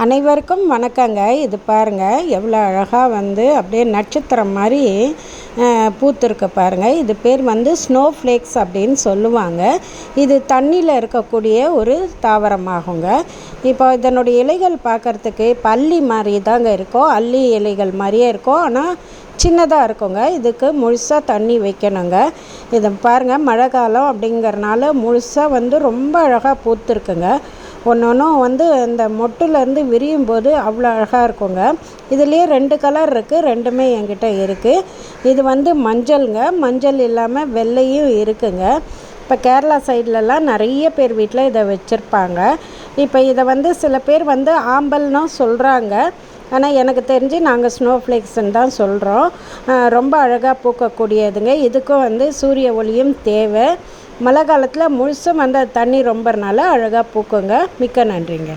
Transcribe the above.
அனைவருக்கும் வணக்கங்க. இது பாருங்கள் எவ்வளோ அழகாக வந்து அப்படியே நட்சத்திரம் மாதிரி பூத்துருக்க பாருங்கள் இது பேர் வந்து ஸ்னோ ஃப்ளேக்ஸ் அப்படின்னு சொல்லுவாங்க. இது தண்ணியில் இருக்கக்கூடிய ஒரு தாவரமாகுங்க. இப்போ இதனுடைய இலைகள் பார்க்குறதுக்கு பள்ளி மாதிரி தாங்க இருக்கும். அள்ளி இலைகள் மாதிரியே இருக்கும். ஆனால் சின்னதாக இருக்குங்க. இதுக்கு முழுசாக தண்ணி வைக்கணுங்க. இதை பாருங்கள் மழை காலம் அப்படிங்கிறனால முழுசாக வந்து ரொம்ப அழகாக பூத்துருக்குங்க. ஒன்று ஒன்றும் வந்து இந்த மொட்டுலேருந்து விரியும் போது அவ்வளோ அழகாக இருக்குங்க. இதுலேயே ரெண்டு கலர் இருக்குது ரெண்டுமே என்கிட்ட இருக்குது இது வந்து மஞ்சளுங்க. மஞ்சள் இல்லாமல் வெள்ளையும் இருக்குங்க. இப்போ கேரளா சைட்லலாம் நிறைய பேர் வீட்டில் இதை வச்சுருப்பாங்க. இப்போ இதை வந்து சில பேர் வந்து ஆம்பல்னும் சொல்கிறாங்க ஆனால் எனக்கு தெரிஞ்சு நாங்கள் ஸ்னோ ஃப்ளேக்ஸ்ன்னு தான் சொல்கிறோம் ரொம்ப அழகாக பூக்கக்கூடியதுங்க. இதுக்கும் வந்து சூரிய ஒளியும் தேவை. மழை காலத்தில் முழுசும் வந்து தண்ணி ரொம்பறனால அழகாக பூக்குங்க. மிக்க நன்றிங்க.